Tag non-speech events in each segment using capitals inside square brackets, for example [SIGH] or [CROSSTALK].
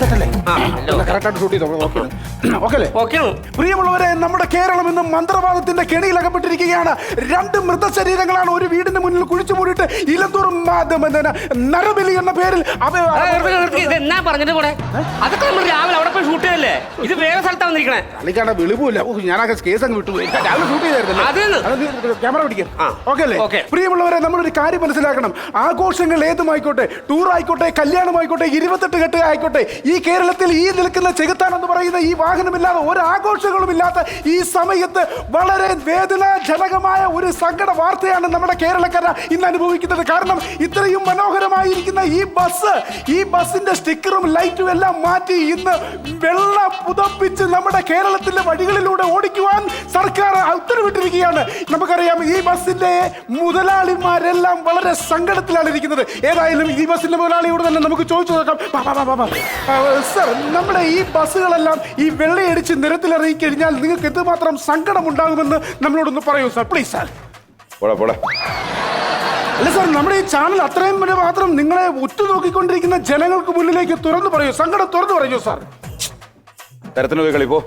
സെറ്റല്ലേ. കറക്റ്റായിട്ട് ഷൂട്ട് ചെയ്തോ? ഓക്കെ. [COUGHS] അല്ലേ? പ്രിയമുള്ളവരെ നമ്മുടെ കേരളം ഇന്ന് മന്ത്രവാദത്തിന്റെ കെണിയിലകപ്പെട്ടിരിക്കുകയാണ് രണ്ട് മൃതശരീരങ്ങളാണ് ഒരു വീടിന്റെ മുന്നിൽ കുഴിച്ചു മൂടിയിട്ട് ഇലന്തൂറും നരബലി എന്ന പേരിൽ എന്നാ കൂടെ അതൊക്കെ നമ്മൾ രാവിലെ അവിടെ പോയി ഷൂട്ട് ചെയ്തല്ലേ ഇത് വേറെ സ്ഥലത്താ വന്നിരിക്കണേ. കളിക്കാണ്ട വെളിവില്ല ഓ ഞാനൊക്കെ കേസ് അങ്ങ് വിട്ടുപോയി രാവിലെ ഷൂട്ട്. ക്യാമറ പിടിക്കാം. ആ. ഓക്കെ അല്ലേ. പ്രിയമുള്ളവരെ നമ്മളൊരു കാര്യം മനസ്സിലാക്കണം. ആഘോഷങ്ങൾ ഏതുമായിക്കോട്ടെ? ടൂർ ആയിക്കോട്ടെ? കല്യാണമായിക്കോട്ടെ? ഇരുപത്തെട്ട് കെട്ട് ആയിക്കോട്ടെ? ഈ കേരളത്തിൽ ഈ നിൽക്കുന്ന ചെകുത്താൻ എന്ന് പറയുന്ന ഈ വാഹനമില്ലാതെ ഒരാഘോഷങ്ങളും ഇല്ലാത്ത ഈ സമയത്ത് വളരെ വേദനാജനകമായ ഒരു സങ്കട വാർത്തയാണ് നമ്മുടെ കേരളക്കര ഇന്ന് അനുഭവിക്കുന്നത്. കാരണം ഇത്രയും മനോഹരമായിരിക്കുന്ന ഈ ബസ് ഈ ബസ്സിന്റെ സ്റ്റിക്കറും ലൈറ്റും എല്ലാം മാറ്റി ഇന്ന് വെള്ള പുതപ്പിച്ച് നമ്മുടെ കേരളത്തിലെ വഴികളിലൂടെ ഓടിക്കുവാൻ സർക്കാർ ഉത്തരവിട്ടിരിക്കുകയാണ്. നമുക്കറിയാം ഈ ബസ്സിന്റെ മുതലാളിമാരെല്ലാം വളരെ സങ്കടത്തിലാണ് ഇരിക്കുന്നത്. ഏതായാലും ഈ ബസ്സിന്റെ മുതലാളിയോട് തന്നെ നമുക്ക് ചോദിച്ചു നോക്കാം. സർ നമ്മുടെ ഈ ബസ്സുകളെല്ലാം ഈ വെള്ളയടിച്ച് നിരത്തിലിറങ്ങി കഴിഞ്ഞാൽ നിങ്ങൾക്ക് എന്തുമാത്രം സങ്കടം ഉണ്ടാകുമെന്ന് നമ്മളോടൊന്ന് പറയൂ സാർ പ്ലീസ് സാർ പോടാ പോടാ. അല്ല സാർ നമ്മുടെ ഈ ചാനൽ അത്രയും വരെ മാത്രം നിങ്ങളെ ഉറ്റുനോക്കിക്കൊണ്ടിരിക്കുന്ന ജനങ്ങൾക്ക് മുന്നിലേക്ക് തുറന്നു പറയൂ സങ്കടം തുറന്നു പറയൂ സാർ തരത്തിന് പോയി കളിപ്പോ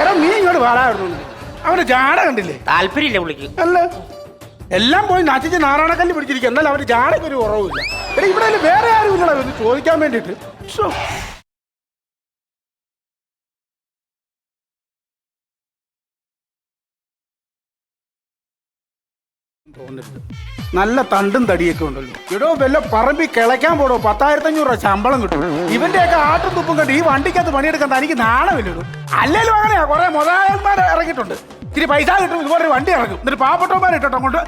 എടാ നീ ഇങ്ങോട്ട് വാടായിരുന്നു അവന്റെ ജാട കണ്ടില്ലേ? താല്പര്യമില്ല പുള്ളിക്ക്. അല്ല. എല്ലാം പോയി നശിച്ച് നാരായണക്കല്ല് പിടിച്ചിരിക്കുക എന്നാൽ അവർ ജാടയ്ക്ക് കുറവില്ല ഇവിടെ വേറെ ആരും ഇല്ലടാ ചോദിക്കാൻ വേണ്ടിയിട്ട്. തോന്നരുത്. നല്ല തണ്ടും തടിയൊക്കെ ഉണ്ടല്ലോ. ഇടോ വല്ല പറമ്പി കിളയ്ക്കാൻ പോടോ പത്തായിരത്തി അഞ്ഞൂറ് രൂപ ശമ്പളം കിട്ടും. ഇവന്റെയൊക്കെ ആട്ടും തുപ്പും കണ്ട് ഈ വണ്ടിക്കകത്ത് പണിയെടുക്കാൻ തനിക്ക് നാണമില്ലല്ലോ അല്ലെങ്കിലും അങ്ങനെയാ കുറെ മുതലാളന്മാർ ഇറങ്ങിയിട്ടുണ്ട്. ഇത്തിരി പൈസ കിട്ടും ഇതുപോലെ ഒരു വണ്ടി ഇറങ്ങും. എന്നിട്ട് പാവപ്പെട്ടവന്മാർ ഇട്ടോ കൊണ്ട്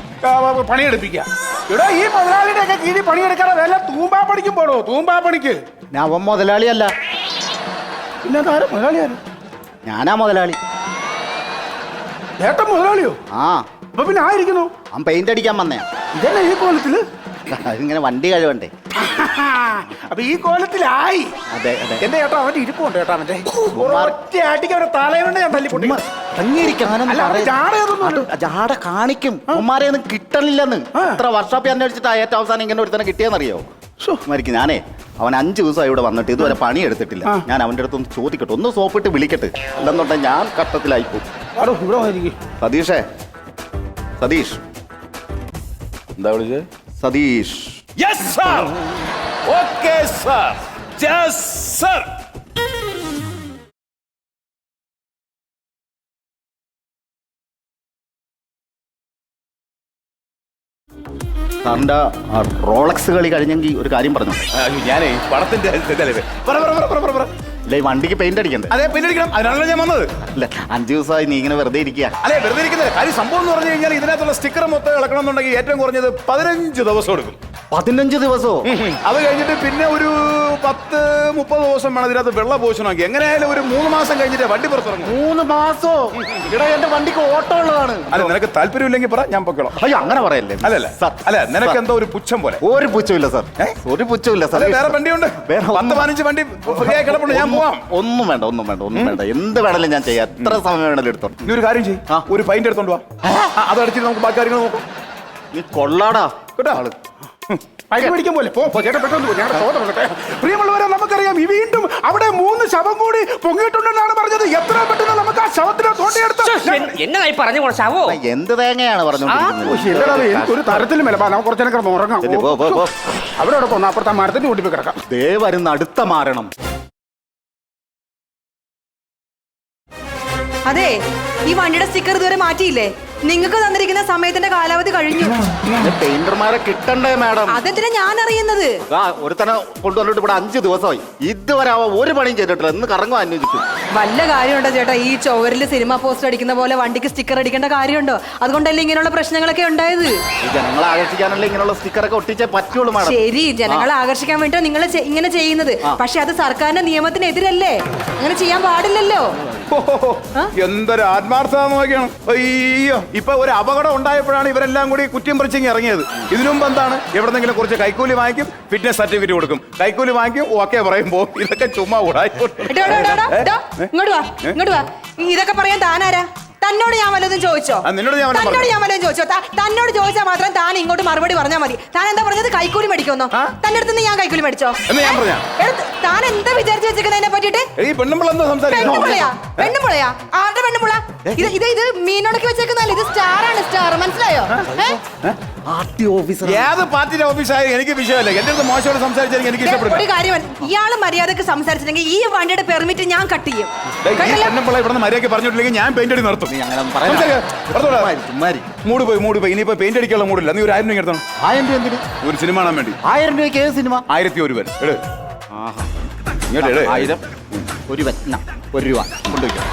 പണിയെടുപ്പിക്കുക. ഇവിടെ ഈ മുതലാളിയുടെ ഒക്കെ കീഴിൽ പണിയെടുക്കാതെ വല്ല തൂമ്പാ പണിക്കും പോടോ തൂമ്പാ പണിക്ക് ഞാൻ അവൻ മുതലാളിയല്ല. പിന്നെ അതാരും? മുതലാളിയാരും ഞാനാ മുതലാളി. ഏട്ടൻ മുതലാളിയോ? ആ. അപ്പൊ പിന്നെ ആയിരിക്കുന്നു. അവൻ പെയിന്റ് അടിക്കാൻ വന്നേ. ഇതല്ല ഈ കോലത്തിൽ അതിങ്ങനെ വണ്ടി കഴിവണ്ടേ. അപ്പൊ ഈ കോലത്തിലായി. അതെ അതെ. എന്റെ ചേട്ടാ അവന്റെ ഇരിപ്പുണ്ട് ചേട്ടാ അവന്റെ. ഒറ്റ ആട്ടിക്ക് അവന്റെ തലയുണ്ട് ഞാൻ തല്ലി പൊട്ടി അടങ്ങിയിരിക്കാനൊന്നും അല്ല, അവൻ. ജാട കാണിക്കും. ഉമ്മാരെയൊന്നും കിട്ടണില്ലെന്ന്. ആ. ഇത്ര വർഷോപ്പ് അന്വേഷിച്ചിട്ട് ഏറ്റവും അവസാനം ഇങ്ങനെ ഒരുത്തനെ കിട്ടിയെന്നറിയോ? ശോ. മരിക്കും ഞാനേ അവൻ അഞ്ച് ദിവസമായി ഇവിടെ വന്നിട്ട് ഇതുവരെ പണി എടുത്തിട്ടില്ല ആ. ഞാൻ അവന്റെ അടുത്ത് ഒന്ന് ചോദിക്കട്ടെ. ഒന്ന് സോപ്പിട്ട് വിളിക്കട്ടെ. അല്ലെന്നുണ്ടെങ്കിൽ ഞാൻ കട്ടത്തിലായിപ്പോ ആടോ ഇവിടെ വന്നിരിക്കും. സതീഷേ സതീഷ്. എന്താ വിളിച്ചത്? Satish. Yes sir okay sir yes sir സാറിന്റെ ആ റോളക്സ് കളി കഴിഞ്ഞെങ്കിൽ ഒരു കാര്യം പറഞ്ഞു? ഞാനേ പടത്തിന്റെ ഇല്ല ഈ വണ്ടിക്ക് പെയിന്റ് അടിക്കണ്ടേ? അതെ പെയിന്റ് അടിക്കണം. അതിനാണല്ലോ ഞാൻ വന്നത്. അല്ല അഞ്ചു ദിവസമായി നീ ഇങ്ങനെ വെറുതെ ഇരിക്കുക. അതെ വെറുതെ ഇരിക്കുന്നത് കാര്യം സംഭവം എന്ന് പറഞ്ഞു കഴിഞ്ഞാൽ ഇതിനകത്തുള്ള സ്റ്റിക്കർ മൊത്തം ഇളക്കണം എന്നുണ്ടെങ്കിൽ ഏറ്റവും കുറഞ്ഞത് പതിനഞ്ച് ദിവസം എടുക്കും. പതിനഞ്ച് ദിവസവും അത് കഴിഞ്ഞിട്ട് പിന്നെ ഒരു പത്ത് മുപ്പത് ദിവസം വേണം ഇതിനകത്ത് വെള്ളം പോഷണമാക്കി എങ്ങനെയായാലും ഒരു മൂന്ന് മാസം കഴിഞ്ഞിട്ട് വണ്ടി പുറത്തിറങ്ങും. മൂന്ന് മാസോ? ഇവിടെ എന്റെ വണ്ടിക്ക് ഓട്ടോ ഉള്ളതാണ്. അല്ല നിനക്ക് താല്പര്യമില്ലെങ്കിൽ പറ ഞാൻ പൊക്കോളാം. അയ്യോ അങ്ങനെ പറയല്ലേ? അല്ലല്ല സാർ, അല്ല നിനക്ക് എന്തോ ഒരു പുച്ഛം പോലെ. ഒരു പുച്ഛമില്ല സാർ? ഒരു പുച്ഛമില്ല സാർ. വേറെ വണ്ടിയുണ്ട്. വേറെ പത്ത് പതിനഞ്ച് വണ്ടി ഫ്രീ ആയി കിടപ്പുണ്ട്. ഞാൻ പോവാം. ഒന്നും വേണ്ട ഒന്നും വേണ്ട ഒന്നും വേണ്ട. എന്ത് വേണമെങ്കിലും ഞാൻ ചെയ്യാം. എത്ര സമയം വേണമെങ്കിലും എടുത്തോ നീ ഒരു കാര്യം ചെയ്യും. ആ. ഒരു പൈന്റ് എടുത്തോണ്ട് വാ. ആ, അത് അടിച്ചിട്ട് നമുക്ക് ബാക്കി കാര്യങ്ങൾ നോക്കാം. നീ കൊള്ളാടാ. കേട്ടോ? ആൾ. പൈസ മേടിക്കാൻ പോലെ. പോ പോ, ചേട്ടാ പെട്ടെന്ന് പോ ഞങ്ങളുടെ വരട്ടെ പ്രിയമുള്ളവരെ നമുക്കറിയാം ഈ വീണ്ടും അവിടെ മൂന്ന് ശവം കൂടി പൊങ്ങിയിട്ടുണ്ടെന്നാണ് പറഞ്ഞത്. എത്ര പെട്ടെന്ന് നമുക്ക് ആ ശവത്തിനെ തോണ്ടിയെടുത്ത് എന്നതായി പറഞ്ഞു കുറച്ചാവോ എന്ത് തേങ്ങയാണ് പറഞ്ഞു അത് എനിക്ക് ഒരു തരത്തിലും വില നമുക്ക് കുറച്ചു നേരം കിടന്ന് ഉറങ്ങാം. ശരി, പോ, പോ, പോ. അവിടെ പോന്ന അപ്പുറത്തെ ആ മരത്തിന്റെ കൂട്ടി പോയി കിടക്കാം. ദേ വരുന്ന അടുത്ത മാരണം. അതെ ഈ വണ്ടിയുടെ സ്റ്റിക്കർ ഇതുവരെ മാറ്റിയില്ലേ? നിങ്ങൾക്ക് തന്നിരിക്കുന്ന സമയത്തിന്റെ കാലാവധി കഴിഞ്ഞു. പെയിന്റർമാരെ കിട്ടണ്ടേ മാഡം? അതെന്തിനാ ഞാൻ അറിയുന്നത്? ആ ഒരുത്തനെ കൊണ്ടുവന്നിട്ട് ഇവിടെ അഞ്ച് ദിവസമായി. ഇതുവരെ അവ ഒരു പണിയും ചെയ്തിട്ടില്ല. ഇന്ന് കറങ്ങും അന്വേഷിച്ചു വല്ല കാര്യമുണ്ടോ ചേട്ടാ? ഈ ചുവരിൽ സിനിമ പോസ്റ്റർ അടിക്കുന്ന പോലെ വണ്ടിക്ക് സ്റ്റിക്കർ അടിക്കേണ്ട കാര്യമുണ്ടോ? അതുകൊണ്ടല്ലേ ഇങ്ങനെയുള്ള പ്രശ്നങ്ങളൊക്കെ ഉണ്ടായത്? ഈ ജനങ്ങളെ ആകർഷിക്കാനല്ലേ ഇങ്ങനെയുള്ള സ്റ്റിക്കറൊക്കെ ഒട്ടിച്ചേ പറ്റുള്ളൂ മാഡം. ശരി ജനങ്ങളെ ആകർഷിക്കാൻ വേണ്ടി നിങ്ങൾ ഇങ്ങനെ ചെയ്യുന്നത്. പക്ഷെ അത് സർക്കാരിന്റെ നിയമത്തിനെതിരല്ലേ? അങ്ങനെ ചെയ്യാൻ പാടില്ലല്ലോ. എന്തൊരു ആത്മാർത്ഥത നോക്കിയാണ് അയ്യോ. ഇപ്പൊ ഒരു അപകടം ഉണ്ടായപ്പോഴാണ് ഇവരെല്ലാം കൂടി കുറ്റം പറിച്ചിങ് ഇറങ്ങിയത്. ഇതിനുമുമ്പ് എന്താണ്? എവിടെന്നെങ്കിലും കുറച്ച് കൈക്കൂലി വാങ്ങിക്കും ഫിറ്റ്നസ് സർട്ടിഫിക്കറ്റ് കൊടുക്കും. കൈക്കൂലി വാങ്ങിക്കും ഓക്കെ പറയുമ്പോ ഇതൊക്കെ ചുമ്മാ എടോ, ഇങ്ങോട്ട് വാ ഇങ്ങോട്ട് വാ. ഇതൊക്കെ പറയാൻ താനാരാ? തന്നോട് ഞാൻ വല്ലതും ചോദിച്ചോ? ആ, നിന്നോട് ഞാൻ വല്ലതും തന്നോട് ഞാൻ വല്ലതും ചോദിച്ചോ? ത- തന്നോട് ചോദിച്ചാൽ മാത്രം താൻ ഇങ്ങോട്ട് മറുപടി പറഞ്ഞാൽ മതി. താൻ എന്താ പറഞ്ഞത്? കൈക്കൂലി മേടിക്കുമെന്നോ? തന്റെ അടുത്ത് നിന്ന് ഞാൻ കൈക്കൂലി മേടിച്ചോ? എന്ന് ഞാൻ പറഞ്ഞാ? എടുത്ത് താൻ എന്താ വിചാരിച്ചു വെച്ചിരിക്കുന്നതിനെ പറ്റിയിട്ട്? ഈ പെണ്ണുമ്പോൾ എന്താ സംസാരിക്കുന്നത് ആരുടെ പെണ്ണുമുള ഇത് ഇത് ഇത് മീനുടക്കി വെച്ചേക്കുന്നല്ല ഇത് സ്റ്റാർ ആണ് സ്റ്റാർ. മനസ്സിലായോ? ഏ? പാർട്ടി ഓഫീസർ ഏത് പാർട്ടിയുടെ ഓഫീസായാലും എനിക്ക് വിഷയമല്ല. എന്റെ അടുത്ത് മോശമായിട്ട് സംസാരിച്ചാൽ എനിക്ക് ദേ, ഒരു കാര്യം ഇയാൾ മര്യാദയ്ക്ക് സംസാരിച്ചില്ലെങ്കിൽ ഈ വണ്ടിയുടെ പെർമിറ്റ് ഞാൻ കട്ട് ചെയ്യും. ദേ, ഈ കേട്ടല്ലോ? പെണ്ണുമ്പോൾ ഇവിടെ മര്യാദയ്ക്ക് പറഞ്ഞിട്ടില്ലെങ്കിൽ ഞാൻ പെയിന്റ് അടി നിർത്തും നീ അങ്ങനെ പറയണ്ട. സംസാരിക്ക. ചുമ്മാരി മൂട് പോയി മൂട് പോയി. ഇനിയിപ്പോ പെയിന്റ് അടിക്കാനുള്ള മൂടില്ല. നീ ഒരു ആയിരം രൂപ എടുത്തോ ആയിരം രൂപ എന്തിന്? ഒരു സിനിമ കാണാൻ വേണ്ടി. ആയിരം രൂപയ്ക്ക് ഏത് സിനിമ ആയിരത്തി ഒരു പേര് എട് ഇങ്ങോട്ട് എട്. ആയിരം ഒരു ഒരു രൂപ. കൊണ്ടുവയ്ക്കാം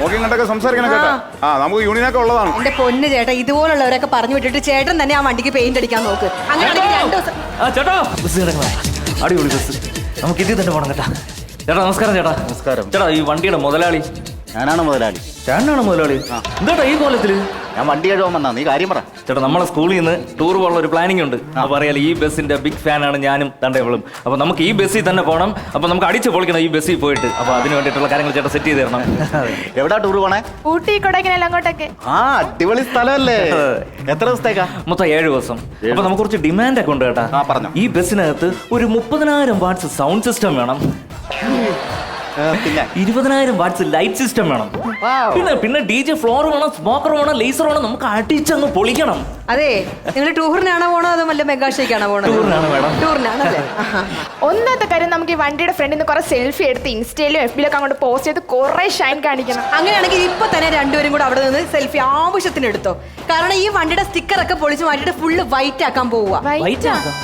നോക്കി കണ്ടൊക്കെ സംസാരിക്കണം കേട്ടോ. ആ നമുക്ക് യൂണിയനൊക്കെ ഉള്ളതാണ്. എന്റെ പൊന്ന് ചേട്ടാ ഇതുപോലുള്ളവരൊക്കെ പറഞ്ഞു വിട്ടിട്ട് ചേട്ടൻ തന്നെ ആ വണ്ടിക്ക് പെയിന്റ് അടിക്കാൻ നോക്ക്. അങ്ങനെയാണെങ്കിൽ രണ്ടു ദിവസം ആ ചേട്ടാ! ബസ് കിടക്കണേ അടിപൊളി ബസ്. നമുക്ക് ഇതിൽ തന്നെ പോകണം കേട്ടാ. ചേട്ടാ നമസ്കാരം ചേട്ടാ. നമസ്കാരം. ചേട്ടാ ഈ വണ്ടിയുടെ മുതലാളി. ഞാനാണ് മുതലാളി. ചേട്ടനാണ് മുതലാളി? എന്താട്ടാ ഈ കോലത്തിൽ? ഞാൻ വണ്ടി കഴുകാൻ വന്നാ നീ കാര്യം പറ. ചേട്ടാ നമ്മളെ സ്കൂളിൽ നിന്ന് ടൂർ പോകാനുള്ള ഒരു പ്ലാനിങ് ഉണ്ട്. അപ്പൊ അറിയാലോ ഈ ബസ്സിന്റെ ബിഗ് ഫാനാണ് ഞാനും തണ്ടേവളും. അപ്പൊ നമുക്ക് ഈ ബസ്സിൽ തന്നെ പോകണം അപ്പൊ നമുക്ക് അടിച്ച് പൊളിക്കണം ഈ ബസ്സിൽ പോയിട്ട്. അപ്പൊ അതിന് വേണ്ടിയിട്ടുള്ള കാര്യങ്ങൾ ചേട്ടാ സെറ്റ് ചെയ്ത് തരണം. എവിടാ ടൂർ പോണേ? ഊട്ടി കൊടൈക്കനാൽ അങ്ങോട്ടൊക്കെ. ആ അടിപൊളി സ്ഥലമല്ലേ. എത്ര ദിവസത്തേക്കാ? മൊത്തം ഏഴ് ദിവസം. അപ്പൊ നമുക്ക് കുറച്ച് ഡിമാൻഡ് ഒക്കെ ഉണ്ട് കേട്ടാ. പറഞ്ഞു പറഞ്ഞോ. ഈ ബസ്സിനകത്ത് ഒരു മുപ്പതിനായിരം വാട്ട്സ് സൗണ്ട് സിസ്റ്റം വേണം. ഇരുപതിനായിരം വാട്ട്സ് ലൈറ്റ് സിസ്റ്റം വേണം. പിന്നെ പിന്നെ ഡി ജെ ഫ്ലോർ വേണം സ്മോക്കർ വേണം ലേസർ വേണം നമുക്ക് അടിച്ചങ്ങ് പൊളിക്കണം. അതെ നിങ്ങൾ ടൂറിനാണോ പോണോ അതോ വല്ല മെഗാഷേക്കാണോ പോണോ ടൂറിനാണ് മേഡം. ടൂറിനാണല്ലേ [LAUGHS] ആഹാ. ഒന്നാമത്തെ കാര്യം നമുക്ക് ഈ വണ്ടിയുടെ ഫ്രണ്ടിൽ നിന്ന് കുറെ സെൽഫി എടുത്ത് ഇൻസ്റ്റയിലും എഫ് ബിയിലൊക്കെ അങ്ങോട്ട് പോസ്റ്റ് ചെയ്ത് കുറെ ഷൈൻ കാണിക്കണം. അങ്ങനെയാണെങ്കിൽ ഇപ്പൊ തന്നെ രണ്ടുപേരും കൂടെ അവിടെ നിന്ന് സെൽഫി ആവശ്യത്തിന് എടുത്തോ കാരണം ഈ വണ്ടിയുടെ സ്റ്റിക്കർ ഒക്കെ പൊളിച്ച് വണ്ടിയുടെ ഫുള്ള് വൈറ്റ് ആക്കാൻ പോവുക വൈറ്റ് ആക്കാം.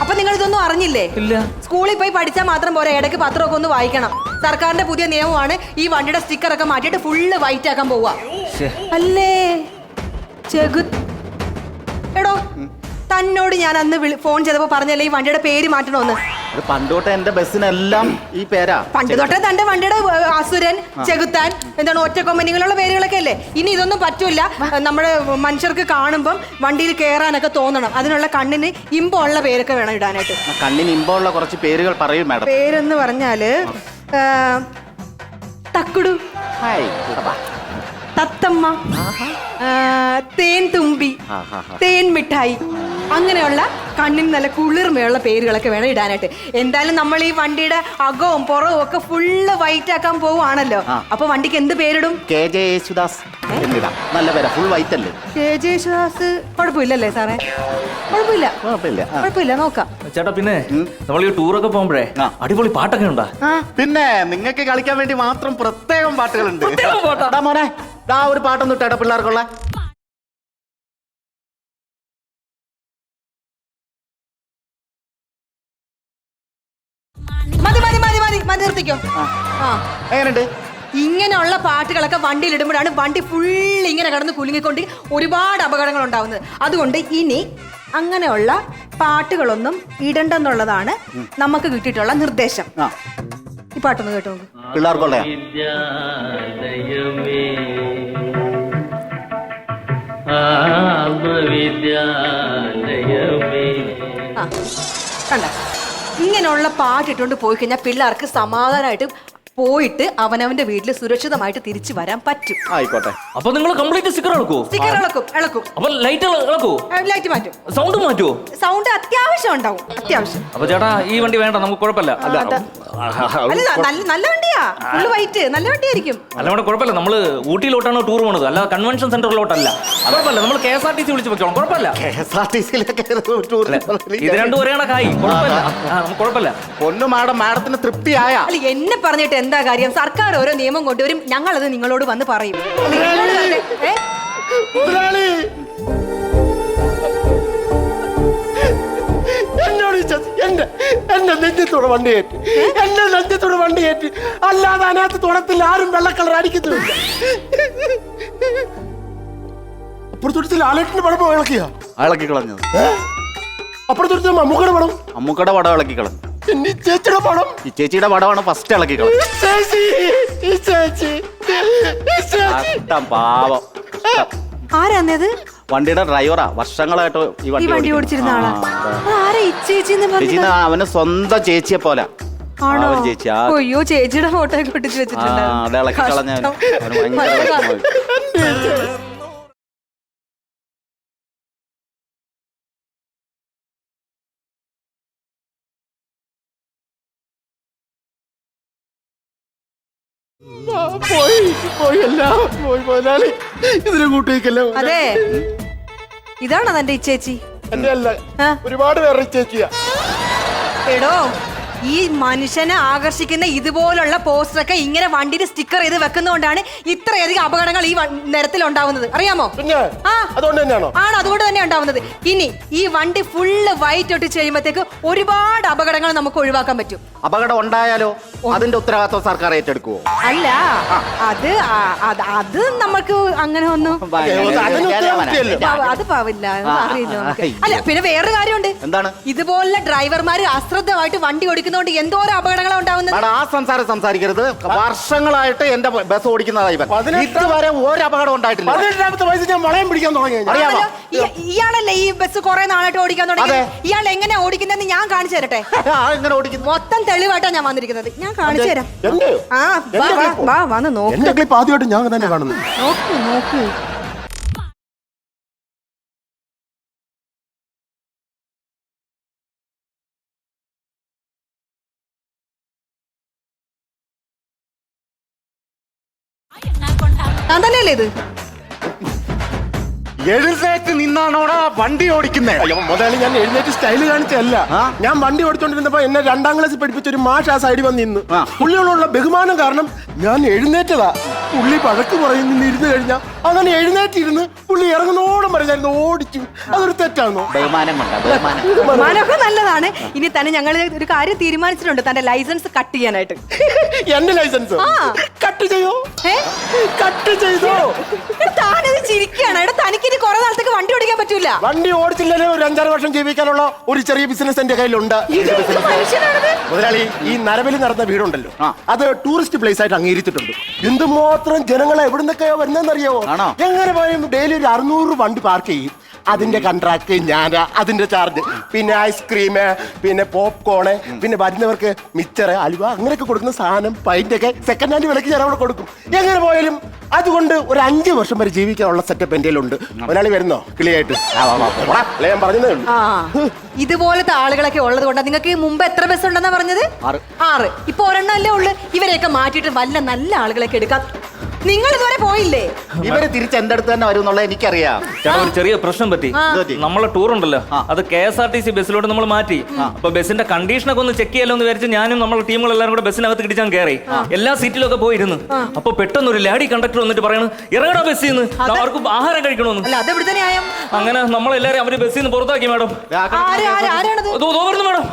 അപ്പൊ നിങ്ങൾ ഇതൊന്നും അറിഞ്ഞില്ലേ? ഇല്ല. സ്കൂളിൽ പോയി പഠിച്ചാൽ മാത്രം പോരാ ഇടയ്ക്ക് പത്രമൊക്കെ ഒന്ന് വായിക്കണം. സർക്കാരിന്റെ പുതിയ നിയമമാണ് ഈ വണ്ടിയുടെ സ്റ്റിക്കർ ഒക്കെ മാറ്റിയിട്ട് ഫുള്ള് വൈറ്റ് ആക്കാൻ പോവുക ശ്ശേ. അല്ലേ? ചെകു എടോ തന്നോട് ഞാൻ അന്ന് വിളി- ഫോൺ ചെയ്തപ്പോ പറഞ്ഞല്ലേ ഈ വണ്ടിയുടെ പേര് മാറ്റണമെന്ന്? പണ്ടോട്ടെ എന്റെ ബസ്സിനെല്ലാം ഈ പേരാ. പണ്ട് തൊട്ടേ തന്റെ വണ്ടിയുടെ അസുരൻ ചെകുത്താൻ എന്താണ് ഒറ്റക്കൊമ്പൻ ഇങ്ങനെയുള്ള പേരുകളൊക്കെ അല്ലേ? ഇനി ഇതൊന്നും പറ്റൂല നമ്മുടെ മനുഷ്യർക്ക് കാണുമ്പം വണ്ടിയിൽ കയറാനൊക്കെ തോന്നണം. അതിനുള്ള കണ്ണിന് ഇമ്പമുള്ള പേരൊക്കെ വേണം ഇടാനായിട്ട്. കണ്ണിന് ഇമ്പമുള്ള കുറച്ച് പേരുകൾ പറയും മാഡം. പേരെന്ന് പറഞ്ഞാൽ തക്കുടു. ഹായ്. തത്തമ്മ തേൻ തുമ്പി തേൻ മിഠായി അങ്ങനെയുള്ള കണ്ണിൽ നല്ല കുളിർമയുള്ള പേരുകളൊക്കെ വേണം ഇടാനായിട്ട്. എന്തായാലും നമ്മൾ ഈ വണ്ടിയുടെ അകവും പുറവും ഒക്കെ ഫുള്ള് വൈറ്റ് ആക്കാൻ പോവുകയാണല്ലോ. അപ്പൊ വണ്ടിക്ക് എന്ത് പേരിടും? K J Yesudas. എന്നിടാം. നല്ല പേരാ ഫുൾ വൈറ്റ് അല്ലേ? കെ ജെ യേശുദാസ് കുഴപ്പമില്ലല്ലേ സാറേ? കുഴപ്പമില്ല. കുഴപ്പമില്ല. ആ. കുഴപ്പമില്ല നോക്കാം. ചേട്ടാ പിന്നെ നമ്മൾ ഈ ടൂറൊക്കെ പോകുമ്പോഴേ ആ. അടിപൊളി പാട്ടൊക്കെ ഉണ്ടാ? പിന്നെ നിങ്ങൾക്ക് കളിക്കാൻ വേണ്ടി മാത്രം പ്രത്യേകം പാട്ടുകളുണ്ട്. പ്രത്യേകം പാട്ടാ? ഡാ മോനെ ആ ഒരു പാട്ടൊന്നും ഇട്ടേടാ പിള്ളേർക്കുള്ള. മതി മതി മതി മതി. മതി നിർത്തിക്കോ. ആ. എങ്ങനെയുണ്ട്? ഇങ്ങനെയുള്ള പാട്ടുകളൊക്കെ വണ്ടിയിൽ ഇടുമ്പോഴാണ് വണ്ടി ഫുൾ ഇങ്ങനെ കിടന്ന് കുലുങ്ങിക്കൊണ്ട് ഒരുപാട് അപകടങ്ങൾ ഉണ്ടാവുന്നത്. അതുകൊണ്ട് ഇനി അങ്ങനെയുള്ള പാട്ടുകളൊന്നും ഇടണ്ടെന്നുള്ളതാണ് നമുക്ക് കിട്ടിയിട്ടുള്ള നിർദ്ദേശം. ഈ പാട്ടൊന്ന് കേട്ടോ നോക്ക്. പിള്ളേർക്കുള്ള കണ്ട? ഇങ്ങനെയുള്ള പാട്ടിട്ടുകൊണ്ട് പോയി കഴിഞ്ഞാൽ പിള്ളേർക്ക് സമാധാനമായിട്ട് പോയിട്ട് അവനവന്റെ വീട്ടിൽ സുരക്ഷിതമായിട്ട് തിരിച്ചു വരാൻ പറ്റും. ആയിക്കോട്ടെ. അപ്പൊ നിങ്ങൾ കംപ്ലീറ്റ് സ്റ്റിക്കർ ഇളക്കൂ? സ്റ്റിക്കർ ഇളക്കും ഇളക്കും. അപ്പൊ ലൈറ്റ് ഇളക്കൂ? ലൈറ്റ് മാറ്റും. സൗണ്ട് മാറ്റൂ സൗണ്ട് അത്യാവശ്യം ഉണ്ടാവും അത്യാവശ്യം. അപ്പൊ ചേട്ടാ ഈ വണ്ടി വേണ്ട നമുക്ക് കുഴപ്പമില്ല. അല്ല നല്ല നല്ല വണ്ടിയാ. ഫുള്ള് വൈറ്റ് നല്ല വണ്ടിയായിരിക്കും. അല്ല ഇവിടെ കുഴപ്പമില്ല. നമ്മൾ ഊട്ടിയിലോട്ടാണ് ടൂർ പോണത്. അല്ല കൺവെൻഷൻ സെന്ററിലോട്ടല്ല കുഴപ്പമില്ല. നമ്മൾ K S R T C വിളിച്ച് വെച്ചോളാം. കുഴപ്പമില്ല. കെ എസ് ആർ ടി സിയിലൊക്കെ ഇത് രണ്ടും ഒരേ കണക്കായി കുഴപ്പമില്ല നമുക്ക് കുഴപ്പമില്ല. പൊന്നു മാഡം മാഡത്തിന് തൃപ്തിയായ അല്ല എന്നെ പറഞ്ഞിട്ട് എന്താ കാര്യം? സർക്കാർ ഓരോ നിയമം കൊണ്ടുവരും. ഞങ്ങളത് നിങ്ങളോട് വന്ന് പറയും. നിങ്ങളോട് തന്നെ, ഏ? എന്നോട് വിശ്വസി എന്റെ എന്റെ നെഞ്ചത്തോടെ വണ്ടി കയറ്റി എന്റെ നെഞ്ചത്തോടെ വണ്ടി കയറ്റി അല്ലാതെ അതിനകത്ത് തുടത്തിൽ ആരും വെള്ള കളർ അടിക്കുന്നുമില്ല അപ്പുറത്തൊരുത്തിൽ ആലേട്ടിന്റെ പടം ഇളക്കിയ? ഇളക്കി കളഞ്ഞത്. അപ്പുറത്തൊരുത്തിൽ മമ്മൂക്കയുടെ പടം? അമ്മുക്കട പടം ഇളക്കി കളഞ്ഞു. എന്റെ ചേച്ചിയുടെ പടം. ഈ ചേച്ചിയുടെ പടമാണ് ഫസ്റ്റ് ഇളക്കി ചേച്ചി ഈ ചേച്ചി ഈ ചേച്ചി. പാവം. ആരാന്നത് വണ്ടിയുടെ ഡ്രൈവറാ. വർഷങ്ങളായിട്ട് ഈ ഈ വണ്ടി വണ്ടി ഓടിച്ചിരുന്ന ആളാ. ആ, അതെ. അത് ആരാ ഇച്ചേച്ചിന്ന് ചേച്ചി പറഞ്ഞത് അവന് സ്വന്തം ചേച്ചിയെ പോലെ. ആണോ? ചേച്ചി. ആ അയ്യോ ചേച്ചിയുടെ ഫോട്ടോ ഒക്കെ ഒട്ടിച്ച് ആ, അത് ഇളക്കി അവന് ഭയങ്കര വിഷമമായി. പോയി പോയി എല്ലാം പോയി മുതലാളി ഇതിനെ കൂട്ടിക്കല്ലോ അതെ. ഇതാണോ തന്റെ ഇച്ചേച്ചി? എന്റെ അല്ല. ഒരുപാട് പേരുടെ ഇച്ചേച്ചിയാ. എടോ. ഈ മനുഷ്യനെ ആകർഷിക്കുന്ന ഇതുപോലുള്ള പോസ്റ്ററൊക്കെ ഇങ്ങനെ വണ്ടിയിൽ സ്റ്റിക്കർ ചെയ്ത് വെക്കുന്നതുകൊണ്ടാണ് ഇത്രയധികം അപകടങ്ങൾ ഈ നിരത്തിൽ ഉണ്ടാവുന്നത്. അറിയാമോ? പിന്നെ? ആ. അതുകൊണ്ട് തന്നെയാണോ? ആണ് അതുകൊണ്ട് തന്നെ ഉണ്ടാവുന്നത്. ഇനി ഈ വണ്ടി ഫുള്ള് വൈറ്റ് ഒട്ടിച്ച് കഴിയുമ്പോഴത്തേക്ക് ഒരുപാട് അപകടങ്ങൾ നമുക്ക് ഒഴിവാക്കാൻ പറ്റും. അപകടം ഉണ്ടായാലോ? അതിന്റെ ഉത്തരവാദിത്വം സർക്കാർ ഏറ്റെടുക്കുവോ? അല്ല അത് അത് നമ്മൾക്ക് നമുക്ക് അങ്ങനെ ഒന്നും അത് പാവില്ല അറിയില്ല. അല്ല പിന്നെ വേറൊരു കാര്യമുണ്ട്. എന്താണ്? ഇതുപോലുള്ള ഡ്രൈവർമാർ അശ്രദ്ധമായിട്ട് വണ്ടി ഓടിക്കുന്നതുകൊണ്ട് എന്തോരം അപകടങ്ങളാണ് ഉണ്ടാവുന്നത് മാഡം ആ സംസാരം സംസാരിക്കരുത്. വർഷങ്ങളായിട്ട് എന്റെ ബസ് ഓടിക്കുന്നതാ ഇവൻ. പതിനെട്ടാം- ഇതുവരെ ഒരു അപകടം ഉണ്ടായിട്ടില്ല. പതിനെട്ടാമത്തെ വയസ്സിൽ ഞാൻ വളയം പിടിക്കാൻ തുടങ്ങി ഞാൻ. അറിയാമോ? ഇയാളല്ലേ ഈ ബസ് കുറെ നാളായിട്ട് ഓടിക്കാൻ തുടങ്ങി അതെ. ഇയാൾ എങ്ങനെ ഓടിക്കുന്നതെന്ന് ഞാൻ കാണിച്ചു തരട്ടെ? [LAUGHS] ആ, എങ്ങനെ ഓടിക്കുന്നു. മൊത്തം തെളിവായിട്ടാ ഞാൻ വന്നിരിക്കുന്നത്. ഞാൻ കാണിച്ചു തരാം. എന്റെയോ? ആ വാ, വാ, വാ വന്ന് നോക്ക്. എന്റെ ക്ലിപ്പ് ആദ്യമായിട്ട് ഞാൻ തന്നെ കാണുന്നു നോക്ക് നോക്ക്. ഞാൻ തന്നെയല്ലേ ഇത്? എഴുന്നേറ്റ് നിന്നാണോടാ വണ്ടി ഓടിക്കുന്നേ? അയ്യോ, മുതലാളി ഞാൻ എഴുന്നേറ്റ് സ്റ്റൈൽ കാണിച്ചല്ല ഞാൻ വണ്ടി ഓടിച്ചോണ്ടിരുന്നപ്പോ എന്നെ രണ്ടാം ക്ലാസ് പഠിപ്പിച്ച ഒരു മാഷ് ആ സൈഡിൽ വന്ന് നിന്ന്. ആ. പുള്ളിയോടുള്ള ബഹുമാനം കാരണം ഞാൻ എഴുന്നേറ്റതാ. പുള്ളി പഴക്ക് പറയുന്ന ഇരുന്ന് കഴിഞ്ഞാൽ അങ്ങനെ എഴുന്നേറ്റിരുന്ന് പുള്ളി ഇറങ്ങുന്നോടും പറഞ്ഞായിരുന്നു ഓടിച്ചു. അതൊരു തെറ്റാണോ ബഹുമാനം കൊണ്ട ബഹുമാനം മനൊക്കെ നല്ലതാണ്. ഇനി തന്നെ ഞങ്ങൾ ഒരു കാര്യം തീരുമാനിച്ചിട്ടുണ്ട് തന്റെ ലൈസൻസ് കട്ട് ചെയ്യാനായിട്ട്. എന്റെ ലൈസൻസ്. കട്ട് ചെയ്യോ? കട്ട് ചെയ്തോ? താനത് ചിരിക്കുകയാണ്. എടാ തനിക്ക് ഇനി കുറെ നാളത്തേക്ക് വണ്ടി ഓടിക്കാൻ പറ്റൂല. വണ്ടി ഓടിച്ചില്ലേ ഒരു അഞ്ചാറ് വർഷം ജീവിക്കാനുള്ള ഒരു ചെറിയ ബിസിനസ് എന്റെ കയ്യിലുണ്ട്. മനുഷ്യനാണിത്. മുതലാളി ഈ നരബലി നടന്ന വീടുണ്ടല്ലോ. അത് ടൂറിസ്റ്റ് പ്ലേസ് ആയിട്ട് അംഗീകരിച്ചിട്ടുണ്ട്. എന്തുമാത്രം ജനങ്ങളെ എവിടെ നിന്നൊക്കെയോ വരുന്നതെന്നറിയാവോ എങ്ങനെ പോയാലും ഡെയിലി ഒരു അറുന്നൂറ് വണ്ടി പാർക്ക് ചെയ്യും. അതിന്റെ കൺട്രാക്ട് ഞാൻ അതിന്റെ ചാർജ് പിന്നെ ഐസ്ക്രീം പിന്നെ പോപ്കോണ് പിന്നെ വരുന്നവർക്ക് മിച്ചറ് അലുവ അങ്ങനെയൊക്കെ കൊടുക്കുന്ന സാധനം പൈന്റൊക്കെ സെക്കൻഡ് ഹാൻഡ് വിലക്ക് ഞാൻ അവിടെ കൊടുക്കും. എങ്ങനെ പോയാലും അതുകൊണ്ട് ഒരു അഞ്ച് വർഷം വരെ ജീവിക്കാനുള്ള സെറ്റപ്പ് എന്റെ ഉണ്ട് ഒരാളി വരുന്നോ? ക്ലിയായിട്ട് ആയിട്ട്. ഞാൻ പറഞ്ഞതേ ഉള്ളൂ. ഇതുപോലത്തെ ആളുകളൊക്കെ ഉള്ളത് കൊണ്ട് നിങ്ങൾക്ക് മുമ്പ് എത്ര ബസ് ഉണ്ടെന്നാ പറഞ്ഞത്. ആറ്. ഇപ്പൊ ഒരെണ്ണം അല്ലേ ഉള്ളു. ഇവരെയൊക്കെ മാറ്റിയിട്ട് വല്ല നല്ല ആളുകളൊക്കെ എടുക്കാം. നിങ്ങൾ ഇതുവരെ പോയില്ലേ? ഇവർ തിരിച്ച് എന്റെ അടുത്ത് തന്നെ വരും എന്നുള്ളത് എനിക്കറിയാം. ചേട്ടാ ഒരു ചെറിയ പ്രശ്നം പറ്റി. നമ്മളെ ടൂർ ഉണ്ടല്ലോ. അത് K S R T C ബസ്സിലോട്ട് നമ്മൾ മാറ്റി. അപ്പൊ ബസ്സിന്റെ കണ്ടീഷനൊക്കെ ഒന്ന് ചെക്ക് ചെയ്യാലോ എന്ന് വിചാരിച്ച് ഞാനും നമ്മളെ ടീമുകളെല്ലാരും കൂടെ ബസ്സിനകത്ത് കിടിച്ചാൻ കയറി എല്ലാ സീറ്റിലൊക്കെ പോയിരുന്നു. അപ്പൊ പെട്ടെന്ന് ഒരു ലാഡി കണ്ടക്ടർ വന്നിട്ട് പറയണു ഇറങ്ങടാ ബസ്സിൽ നിന്ന് അവർക്ക് ആഹാരം കഴിക്കണമെന്ന്. അല്ല അത് ഇവിടുത്തെ ന്യായം? അങ്ങനെ നമ്മളെല്ലാരും അവർ ബസ്സിൽ നിന്ന് പുറത്താക്കി മാഡം. ആര് ആര് ആരാണത്? അതോ മാഡം.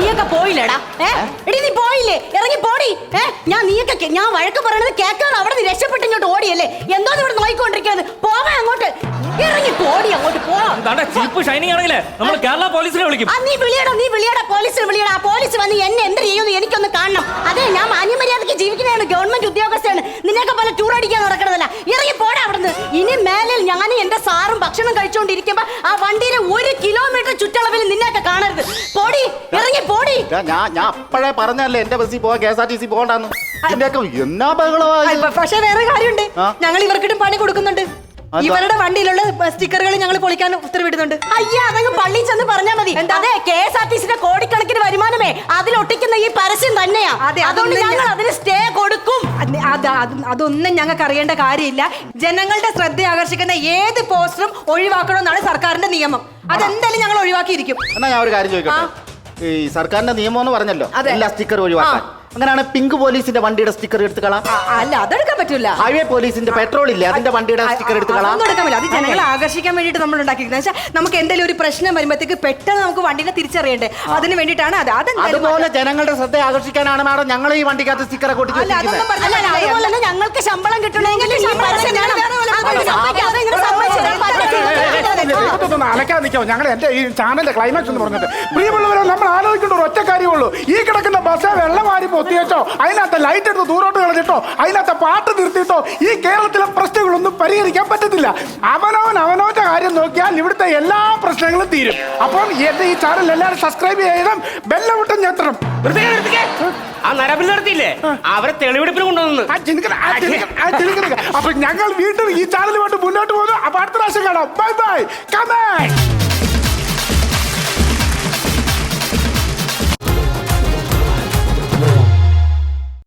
നീയൊക്കെ പോയില്ലേടാ? ഏ? എടി നീ പോയില്ലേ? ഇറങ്ങി പോടി. ഏ? ഞാൻ നീയൊക്കെ ഞാൻ വഴക്ക് പറയണത് കേൾക്കാതെ അവിടെ നീ രക്ഷപ്പെട്ട് ഇങ്ങോട്ട് ഓടിയല്ലേ? എന്തോ ഇവിടെ നോയിക്കൊണ്ടിരിക്കുന്നത്? പോവാ അങ്ങോട്ട്. ഇറങ്ങി പോടി അങ്ങോട്ട്. പോ താണ്ടെ ചീപ്പ് ഷൈനിങ് ആണെങ്കിലേ നമ്മൾ കേരള പോലീസിനെ വിളിക്കും. ആ നീ വിളിയടാ നീ വിളിയടാ പോലീസിനെ വിളിയടാ. ആ പോലീസ് വന്ന് എന്നെ എന്ത് ചെയ്യുമെന്ന് എനിക്കൊന്ന് കാണണം. അതെ ഞാൻ മാന്യമര്യാദയ്ക്ക് ജീവിക്കുന്നതാണ് ഗവൺമെന്റ് ഉദ്യോഗസ്ഥയാണ്. നിന്നെയൊക്കെ പോലെ ടൂർ അടിക്കാൻ നടക്കണതല്ല. ഇറങ്ങി പോടാ അവിടുന്ന്. ഇനി മേലിൽ ഞാനും എന്റെ സാറും ഭക്ഷണം കഴിച്ചുകൊണ്ടിരിക്കുമ്പോ ആ വണ്ടിയിലെ ഒരു കിലോമീറ്റർ ചുറ്റളവിൽ നിന്നെയൊക്കെ കാണരുത്. പോടി ഇറങ്ങി പോടി. ഞാൻ ഞാൻ അപ്പോഴേ പറഞ്ഞല്ലേ എന്റെ ബസ്സിൽ പോവാ K S R T C പോകണ്ടെന്ന്. ഇതിന്റെയൊക്കെ എന്നാ ബഹളമായി? പക്ഷേ വേറെ കാര്യമുണ്ട്. ആ? ഞങ്ങൾ ഇവർക്കിട്ടും പണി കൊടുക്കുന്നുണ്ട്? ഇവരുടെ വണ്ടിയിലുള്ള സ്റ്റിക്കറുകൾ ഞങ്ങൾ പൊളിക്കാൻ ഉത്തരവിടുന്നുണ്ട്. അയ്യാ അതങ്ങ് പള്ളി ചെന്ന് പറഞ്ഞാൽ മതി. അതെ കെ എസ് ആർ ടി സിന്റെ കോടിക്കണക്കിന് വരുമാനമേ അതിലൊട്ടിക്കുന്ന ഈ പരസ്യം തന്നെയാ. അതുകൊണ്ട് ഞങ്ങൾ അതിന് സ്റ്റേ കൊടുക്കും. അത് അത് അത് അതൊന്നും ഞങ്ങൾക്ക് അറിയേണ്ട കാര്യമില്ല. ജനങ്ങളുടെ ശ്രദ്ധ ആകർഷിക്കുന്ന ഏത് പോസ്റ്ററും ഒഴിവാക്കണമെന്നാണ് സർക്കാരിന്റെ നിയമം. അതെന്തായാലും ഞങ്ങൾ ഒഴിവാക്കിയിരിക്കും. എന്നാ ഞാൻ ഒരു കാര്യം ചോദിക്കട്ടെ? ഈ സർക്കാരിന്റെ നിയമം എന്ന് പറഞ്ഞല്ലോ. എല്ലാ സ്റ്റിക്കർ ഒഴിവാക്കാൻ. അങ്ങനെയാണ് പിങ്ക് പോലീസിന്റെ വണ്ടിയുടെ സ്റ്റിക്കർ എടുത്ത് കളാം അല്ല അതെടുക്കാൻ പറ്റൂല ഹൈവേ പോലീസിന്റെ പെട്രോൾ ഇല്ലേ അതിന്റെ വണ്ടിയുടെ സ്റ്റിക്കർ എടുത്ത് കളാം അതൊന്നും എടുക്കാൻ പറ്റില്ല അത് ജനങ്ങളെ ആകർഷിക്കാൻ വേണ്ടിയിട്ട് നമ്മൾ ഉണ്ടാക്കിയിരിക്കുന്നത് വെച്ചാൽ നമുക്ക് എന്തെങ്കിലും ഒരു പ്രശ്നം വരുമ്പോഴത്തേക്ക് പെട്ടെന്ന് നമുക്ക് വണ്ടിനെ തിരിച്ചറിയണ്ടേ അതിന് വേണ്ടിയിട്ടാണ് അത് അതെന്തായാലും അതുപോലെ ജനങ്ങളുടെ ശ്രദ്ധ ആകർഷിക്കാനാണ് മാഡം ഞങ്ങൾ ഈ വണ്ടിക്കകത്ത് സ്റ്റിക്കർ അല്ല അതൊന്നും. അല്ല അതുപോലെ തന്നെ ഞങ്ങൾക്ക് ശമ്പളം കിട്ടണമെങ്കിൽ ഈ ശമ്പളം പരസ്യം വേണം. വേറെ വല്ല അത് പരസ്യം സമ്മതിക്കാതെ ഇങ്ങനെ സമ്മതിച്ചാൽ പറ്റത്തില്ല. ഇതൊന്ന് അലക്കാൻ നിൽക്കാവും ഞങ്ങൾ എന്റെ ഈ ചാനലിന്റെ ക്ലൈമാക്സ് എന്ന് പറഞ്ഞിട്ട് പ്രിയമുള്ളവരെ നമ്മൾ ആലോചിക്കേണ്ട ഒരു ഒറ്റ കാര്യമുള്ളൂ ഈ കിടക്കുന്ന ബസ് വെള്ളം വാരി കൊത്തിവെച്ചോ? അതിനകത്ത് ലൈറ്റ് എടുത്ത് ദൂരോട്ട് കളഞ്ഞിട്ടോ? അതിനകത്ത് പാട്ട് നിർത്തിയിട്ടോ? ഈ കേരളത്തിലെ പ്രശ്നങ്ങളൊന്നും പരിഹരിക്കാൻ പറ്റത്തില്ല. അവനവൻ അവനവന്റെ കാര്യം നോക്കിയാൽ ഇവിടുത്തെ എല്ലാ പ്രശ്നങ്ങളും തീരും. അപ്പം എന്റെ ഈ ചാനൽ എല്ലാവരും സബ്സ്ക്രൈബ് ചെയ്യണം. ബെല്ലവിട്ടും ഞെത്തണം. ആ നരബിൽ നടത്തിയില്ലേ? അവരെ കൊണ്ടുവന്നു. അപ്പൊ ഞങ്ങൾ വീണ്ടും ഈ ചാനലുമായിട്ട് മുന്നോട്ട് പോകുന്നു. അപ്പൊ അടുത്ത പ്രാവശ്യം കാണാം. Bye bye കമേ